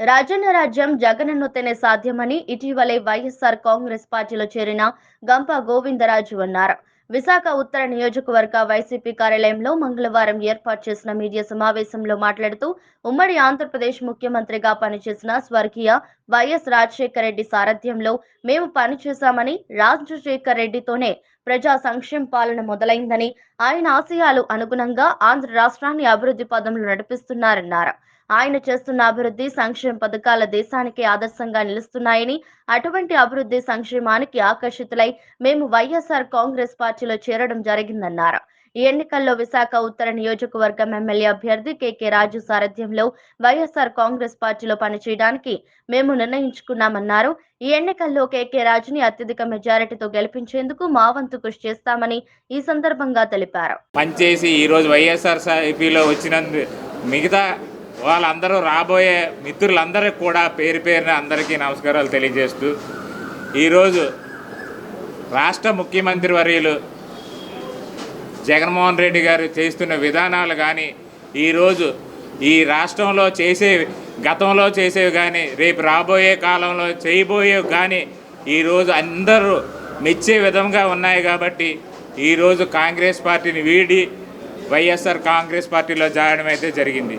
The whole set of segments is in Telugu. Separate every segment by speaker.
Speaker 1: రాజన్న రాజ్యం జగనన్నతోనే సాధ్యమని ఇటీవలే వైఎస్ఆర్ కాంగ్రెస్ పార్టీలో చేరిన గంప గోవిందరాజు అన్నారు. విశాఖ ఉత్తర నియోజకవర్గ వైసీపీ కార్యాలయంలో మంగళవారం ఏర్పాటు చేసిన మీడియా సమావేశంలో మాట్లాడుతూ ఉమ్మడి ఆంధ్రప్రదేశ్ ముఖ్యమంత్రిగా పనిచేసిన స్వర్గీయ వైఎస్ రాజశేఖర రెడ్డి సారథ్యంలో మేము పనిచేశామని రాజశేఖర రెడ్డితోనే ప్రజా సంక్షేమ పాలన మొదలైందని ఆయన ఆశయాలు అనుగుణంగా ఆంధ్ర రాష్ట్రాన్ని అభివృద్ధి పదంలో నడిపిస్తున్నారన్నారు. ఆయన చేస్తున్న అభివృద్ధి సంక్షేమ పథకాల దేశానికి ఆదర్శంగా నిలుస్తున్నాయని అటువంటి అభివృద్ధి సంక్షేమానికి ఆకర్షితులై మేము వైఎస్ఆర్ కాంగ్రెస్ పార్టీలో చేరడం జరిగిందన్నారు. ఈ ఎన్నికల్లో విశాఖ ఉత్తర నియోజకవర్గం ఎమ్మెల్యే అభ్యర్థి కేకే రాజు సారథ్యంలో వైఎస్ఆర్ కాంగ్రెస్ పార్టీలో పనిచేయడానికి మేము నిర్ణయించుకున్నామన్నారు. ఈ ఎన్నికల్లో కేకే రాజుని అత్యధిక మెజారిటీతో గెలిపించేందుకు మా వంతు కృషి చేస్తామని ఈ సందర్భంగా తెలిపారు.
Speaker 2: పనిచేసి రోజు వైఎస్ఆర్ వచ్చినందు మిగతా వాళ్ళందరూ రాబోయే మిత్రులందరికీ కూడా పేరు పేరున అందరికీ నమస్కారాలు తెలియజేస్తూ ఈరోజు రాష్ట్ర ముఖ్యమంత్రి వర్యులు జగన్మోహన్ రెడ్డి గారు చేస్తున్న విధానాలు కానీ ఈరోజు ఈ రాష్ట్రంలో చేసే గతంలో చేసేవి కానీ రేపు రాబోయే కాలంలో చేయబోయేవి కానీ ఈరోజు అందరూ మెచ్చే విధంగా ఉన్నాయి కాబట్టి ఈరోజు కాంగ్రెస్ పార్టీని వీడి వైఎస్ఆర్ కాంగ్రెస్ పార్టీలో జారడం అయితే జరిగింది.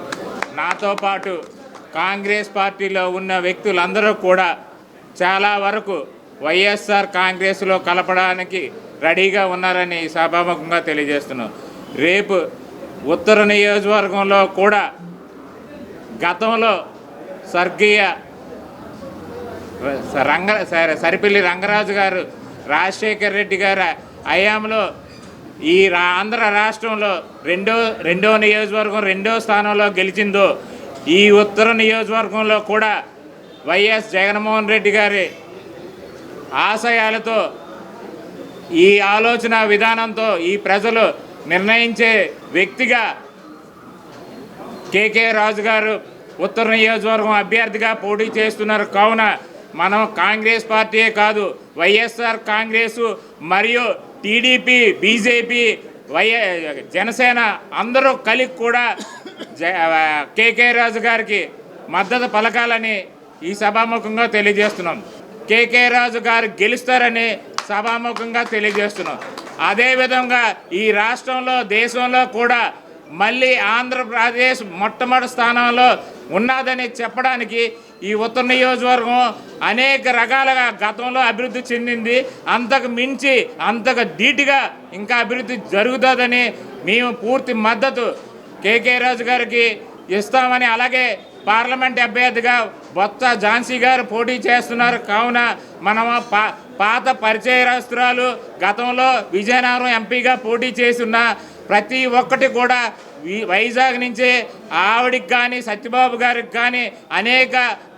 Speaker 2: నాతో పాటు కాంగ్రెస్ పార్టీలో ఉన్న వ్యక్తులందరూ కూడా చాలా వరకు వైఎస్ఆర్ కాంగ్రెస్లో కలపడానికి రెడీగా ఉన్నారని సభాముఖంగా తెలియజేస్తున్నాం. రేపు ఉత్తర నియోజకవర్గంలో కూడా గతంలో స్వర్గీయ రంగ సరిపల్లి రంగరాజు గారు రాజశేఖర్ రెడ్డి గారు హయాంలో ఈ రా ఆంధ్ర రాష్ట్రంలో రెండో రెండో నియోజకవర్గం రెండో స్థానంలో గెలిచిందో ఈ ఉత్తర నియోజకవర్గంలో కూడా వైఎస్ జగన్మోహన్ రెడ్డి గారి ఆశయాలతో ఈ ఆలోచన విధానంతో ఈ ప్రజలు నిర్ణయించే వ్యక్తిగా కేకే రాజు గారు ఉత్తర నియోజకవర్గం అభ్యర్థిగా పోటీ చేస్తున్నారు. కావున మనం కాంగ్రెస్ పార్టీయే కాదు వైఎస్ఆర్ కాంగ్రెస్ మరియు టీడీపీ బీజేపీ వైఎ జనసేన అందరూ కలిగి కూడా జ కేకే రాజు గారికి మద్దతు పలకాలని ఈ సభాముఖంగా తెలియజేస్తున్నాం. కేకే రాజు గారు గెలుస్తారని సభాముఖంగా తెలియజేస్తున్నాం. అదేవిధంగా ఈ రాష్ట్రంలో దేశంలో కూడా మళ్ళీ ఆంధ్రప్రదేశ్ మొట్టమొదటి స్థానంలో ఉన్నదని చెప్పడానికి ఈ ఉత్తర నియోజకవర్గం అనేక రకాలుగా గతంలో అభివృద్ధి చెందింది. అంతకు మించి అంతకు ధీటుగా ఇంకా అభివృద్ధి జరుగుతుందని మేము పూర్తి మద్దతు కేకే రాజు గారికి ఇస్తామని అలాగే పార్లమెంట్ అభ్యర్థిగా బొత్స ఝాన్సీ గారు పోటీ చేస్తున్నారు. కావున మనం పా పాత పరిచయస్తురాలు గతంలో విజయనగరం ఎంపీగా పోటీ చేస్తున్న ప్రతి ఒక్కటి కూడా వైజాగ్ నుంచి ఆవిడికి కానీ సత్యబాబు గారికి కానీ అనేక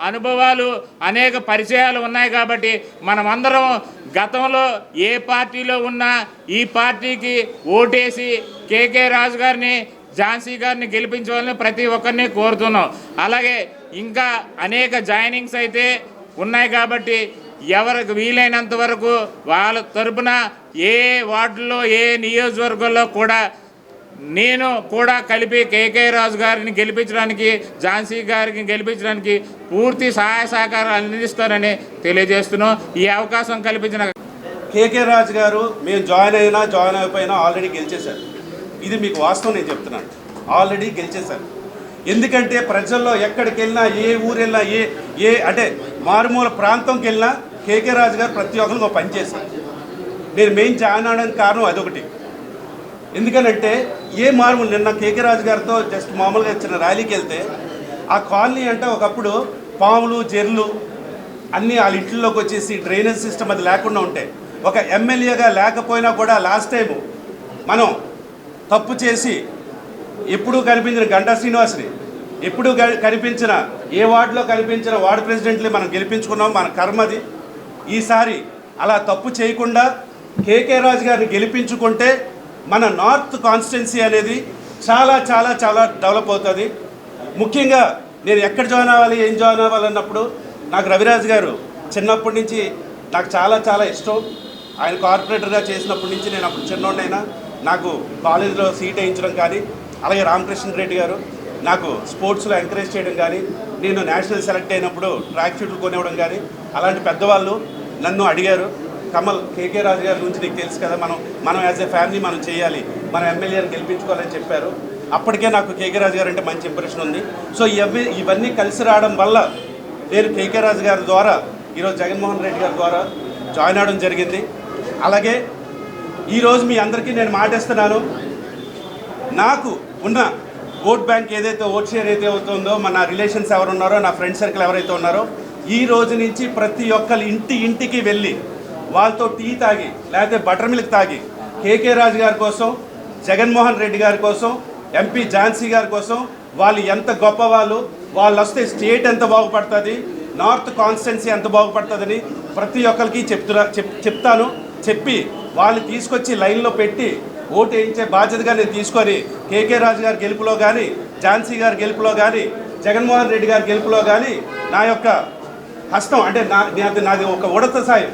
Speaker 2: అనుభవాలు అనేక పరిచయాలు ఉన్నాయి కాబట్టి మనమందరం గతంలో ఏ పార్టీలో ఉన్నా ఈ పార్టీకి ఓటేసి కేకే రాజు గారిని ఝాన్సీ గారిని గెలిపించవాలని ప్రతి ఒక్కరిని కోరుతున్నాం. అలాగే ఇంకా అనేక జాయినింగ్స్ అయితే ఉన్నాయి కాబట్టి ఎవరికి వీలైనంత వరకు వాళ్ళ తరపున ఏ వార్డులో ఏ నియోజకవర్గంలో కూడా నేను కూడా కలిపి కేకే రాజు గారిని గెలిపించడానికి ఝాన్సీ గారికి గెలిపించడానికి పూర్తి సహాయ సహకారాలు అందిస్తానని తెలియజేస్తున్నాం. ఈ అవకాశం కల్పించిన
Speaker 3: కేకే రాజు గారు మేము జాయిన్ అయినా జాయిన్ అయిపోయినా ఆల్రెడీ గెలిచేశారు. ఇది మీకు వాస్తవం నేను చెప్తున్నాను. ఆల్రెడీ గెలిచేశారు. ఎందుకంటే ప్రజల్లో ఎక్కడికి వెళ్ళినా ఏ ఊరు వెళ్ళినా ఏ ఏ అంటే మారుమూల ప్రాంతంకి వెళ్ళినా కేకే రాజు గారు ప్రతి ఒక్కరికి ఒక పని చేశారు. నేను మెయిన్ జాయిన్ అవడానికి కారణం అదొకటి. ఎందుకనంటే ఏ మార్పు నిన్న కేకే రాజు గారితో జస్ట్ మామూలుగా ఇచ్చిన ర్యాలీకి వెళ్తే ఆ కాలనీ అంటే ఒకప్పుడు పాములు జెర్లు అన్నీ వాళ్ళ ఇంట్లోకి వచ్చేసి డ్రైనేజ్ సిస్టమ్ అది లేకుండా ఉంటే ఒక ఎమ్మెల్యేగా లేకపోయినా కూడా లాస్ట్ టైం మనం తప్పు చేసి ఎప్పుడూ కనిపించిన గంటా శ్రీనివాస్ని ఎప్పుడు కనిపించిన ఏ వార్డులో కనిపించిన వార్డు ప్రెసిడెంట్ని మనం గెలిపించుకున్నాం మన కర్మది. ఈసారి అలా తప్పు చేయకుండా కేకే రాజు గారిని గెలిపించుకుంటే మన నార్త్ కాన్స్టిట్యున్సీ అనేది చాలా చాలా చాలా డెవలప్ అవుతుంది. ముఖ్యంగా నేను ఎక్కడ జాయిన్ అవ్వాలి ఏం జాయిన్ అవ్వాలి అన్నప్పుడు నాకు రవిరాజ్ గారు చిన్నప్పటి నుంచి నాకు చాలా చాలా ఇష్టం. ఆయన కార్పొరేటర్గా చేసినప్పటి నుంచి నేను అప్పుడు చిన్నోడైనా నాకు కాలేజీలో సీట్ వేయించడం కానీ అలాగే రామకృష్ణ రెడ్డి గారు నాకు స్పోర్ట్స్లో ఎంకరేజ్ చేయడం కానీ నేను నేషనల్ సెలెక్ట్ అయినప్పుడు ట్రాక్ షూట్లు కొనివ్వడం కానీ అలాంటి పెద్దవాళ్ళు నన్ను అడిగారు. కమల్ కేకే రాజు గారి గురించి నీకు తెలుసు కదా మనం మనం యాజ్ ఎ ఫ్యామిలీ మనం చేయాలి మనం ఎమ్మెల్యేని గెలిపించుకోవాలని చెప్పారు. అప్పటికే నాకు కేకే రాజు గారు అంటే మంచి ఇంప్రెషన్ ఉంది. సో ఇవన్నీ ఇవన్నీ కలిసి రావడం వల్ల నేను కేకే రాజు గారి ద్వారా ఈరోజు జగన్మోహన్ రెడ్డి గారి ద్వారా జాయిన్ అవడం జరిగింది. అలాగే ఈరోజు మీ అందరికీ నేను మాటేస్తున్నాను. నాకు ఉన్న ఓట్ బ్యాంక్ ఏదైతే ఓట్ షేర్ ఏదైతే అవుతుందో మన రిలేషన్స్ ఎవరు ఉన్నారో నా ఫ్రెండ్ సర్కిల్ ఎవరైతే ఉన్నారో ఈ రోజు నుంచి ప్రతి ఒక్కరి ఇంటి ఇంటికి వెళ్ళి వాళ్ళతో టీ తాగి లేకపోతే బటర్ మిల్క్ తాగి కేకే రాజు గారి కోసం జగన్మోహన్ రెడ్డి గారి కోసం ఎంపీ ఝాన్సీ గారి కోసం వాళ్ళు ఎంత గొప్ప వాళ్ళు వాళ్ళు వస్తే స్టేట్ ఎంత బాగుపడుతుంది నార్త్ కాన్స్టెన్సీ ఎంత బాగుపడుతుందని ప్రతి ఒక్కరికి చెప్తున్నా చెప్తాను. చెప్పి వాళ్ళు తీసుకొచ్చి లైన్లో పెట్టి ఓటు వేయించే బాధ్యతగా నేను తీసుకొని కేకే రాజు గారి గెలుపులో కానీ ఝాన్సీ గారి గెలుపులో కానీ జగన్మోహన్ రెడ్డి గారి గెలుపులో కానీ నా యొక్క హస్తం అంటే నా నాది నాది ఒక ఉడత సాయం.